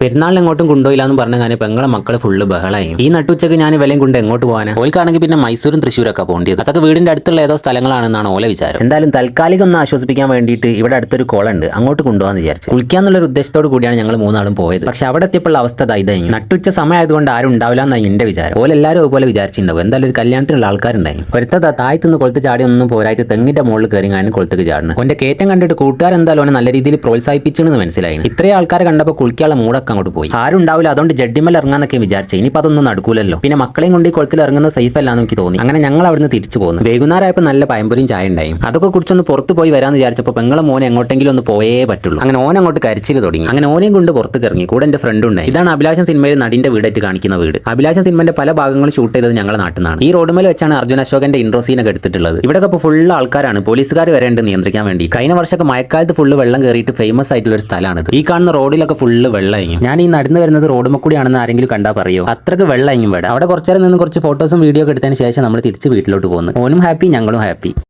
പെരുന്നാളിന് എങ്ങോട്ടും കൊണ്ടുപോയില്ല എന്ന് പറഞ്ഞ ഞാൻ പെങ്ങളെ മക്കളെ ഫുള്ള് ബഹളായി. ഈ നട്ടുച്ചക്ക് ഞാൻ വിലയും കൊണ്ട് എങ്ങോട്ട് പോകാൻ ഓൽക്കാണെങ്കിൽ പിന്നെ മൈസൂരും തൃശ്ശൂരൊക്കെ പോകേണ്ടത് അതൊക്കെ വീടിന്റെ അടുത്തുള്ള ഏതോ സ്ഥലങ്ങളാണെന്നാണ് ഓല വിചാരം. എന്തായാലും താൽക്കാലികം ഒന്ന് ആശ്വസിപ്പിക്കാൻ വേണ്ടിയിട്ട് ഇവിടെ അടുത്തൊരു കോളുണ്ട്. അങ്ങോട്ട് കൊണ്ടുപോകാന്ന് വിചാരിച്ചു. കുളിക്കാന്നുള്ള ഒരു ഉദ്ദേശത്തോട് കൂടിയാണ് ഞങ്ങൾ മൂന്നാളും പോയത്. പക്ഷെ അവിടെ എത്തിയപ്പോൾ അവസ്ഥ ഇതായി. നട്ടുച്ച സമയമായതുകൊണ്ട് ആരും ഉണ്ടാവില്ല എന്നാണ് എന്റെ വിചാരം. ഓല എല്ലാവരും അതുപോലെ വിചാരിച്ചിട്ടുണ്ടാവും. എന്തായാലും ഒരു കല്യാണത്തിനുള്ള ആൾക്കാരുണ്ടായി. ഒരുത്തത് താഴത്തുനിന്ന് കൊളുത്ത് ചാടി ഒന്നും പോരായിട്ട് തെങ്ങിന്റെ മുകളിൽ കയറി കാണി കൊളുത്തേക്ക് ചാടുന്നു. ഓന്റെ കയറ്റം കണ്ടിട്ട് കൂട്ടുകാരെന്തായാലും നല്ല രീതിയിൽ പ്രോത്സാഹിപ്പിച്ചെന്ന് മനസ്സിലായി. ഇത്രയും ആൾക്കാരെ കണ്ടപ്പോൾ കുളിക്കാനുള്ള മൂടൊക്കെ അങ്ങോട്ട് പോയി. ആരും ഉണ്ടാവില്ല. അതുകൊണ്ട് ജഡ്ഡിമൽ ഇറങ്ങാന്നൊക്കെ വിചാരിച്ചു. ഇനിയിപ്പോൾ അതൊന്നും നടക്കൂലല്ലോ. പിന്നെ മക്കളെയും കൊണ്ട് ഈ കുളത്തിൽ ഇറങ്ങുന്ന സേഫ് അല്ലാന്ന് എനിക്ക് തോന്നി. അങ്ങനെ ഞങ്ങൾ അവിടുന്ന് തിരിച്ചു പോന്നു. വൈകുന്നേരമായപ്പോൾ നല്ല പയമ്പൊരിയും ചായ ഉണ്ടായി. അതൊക്കെ കുറിച്ചൊന്ന് പുറത്ത് പോയി വരാന്ന് വിചാരിച്ചപ്പോൾ പെങ്ങളെ മോനെ എങ്ങോട്ടെങ്കിലും ഒന്ന് പോയേ പറ്റുള്ളൂ. അങ്ങനെ ഓൻ അങ്ങോട്ട് കരച്ചിൽ തുടങ്ങി. അങ്ങനെ ഓനെയും കൊണ്ട് പുറത്ത് ഇറങ്ങി. കൂടെ എന്റെ ഫ്രണ്ട് ഉണ്ടായി. ഇതാണ് അഭിലാഷൻ സിനിമയിൽ നടിന്റെ വീടായിട്ട് കാണിക്കുന്ന വീട്. അഭിലാഷൻ സിനിമന്റെ പല ഭാഗങ്ങളും ഷൂട്ട് ചെയ്തത് ഞങ്ങളുടെ നാട്ടിൽ നിന്നാണ്. ഈ റോഡുമേൽ വെച്ചാണ് അർജുൻ അശോകന്റെ ഇൻട്രോ സീനൊക്കെ എടുത്തിട്ടുള്ളത്. ഇവിടെ ഇപ്പോൾ ഫുൾ ആൾക്കാരാണ്. പോലീസുകാർ വരെ ഉണ്ട് നിയന്ത്രിക്കാൻ വേണ്ടി കഴിഞ്ഞ വർഷമൊക്കെ മഴക്കാലത്ത് ഫുള്ള് വെള്ളം കയറിയിട്ട് ഫേമസ് ആയിട്ടുള്ള ഒരു സ്ഥലമാണിത്. ഈ കാണുന്ന റോഡിലൊക്കെ ഫുള്ള് വെള്ളമായിരിക്കും ഞാൻ ഈ നടന്നു വരുന്നത് റോഡുമ്മ കൂടിയാണെന്ന് ആരെങ്കിലും കണ്ടാൽ പറയോ? അത്രയ്ക്ക് വെള്ളമായിരിക്കും ഇവിടെ. അവിടെ കുറച്ചേരം നിന്ന് കുറച്ച് ഫോട്ടോസും വീഡിയോ എടുത്തതിന് ശേഷം നമ്മൾ തിരിച്ച് വീട്ടിലോട്ട് പോകുന്നു ഓനും ഹാപ്പി ഞങ്ങളും ഹാപ്പി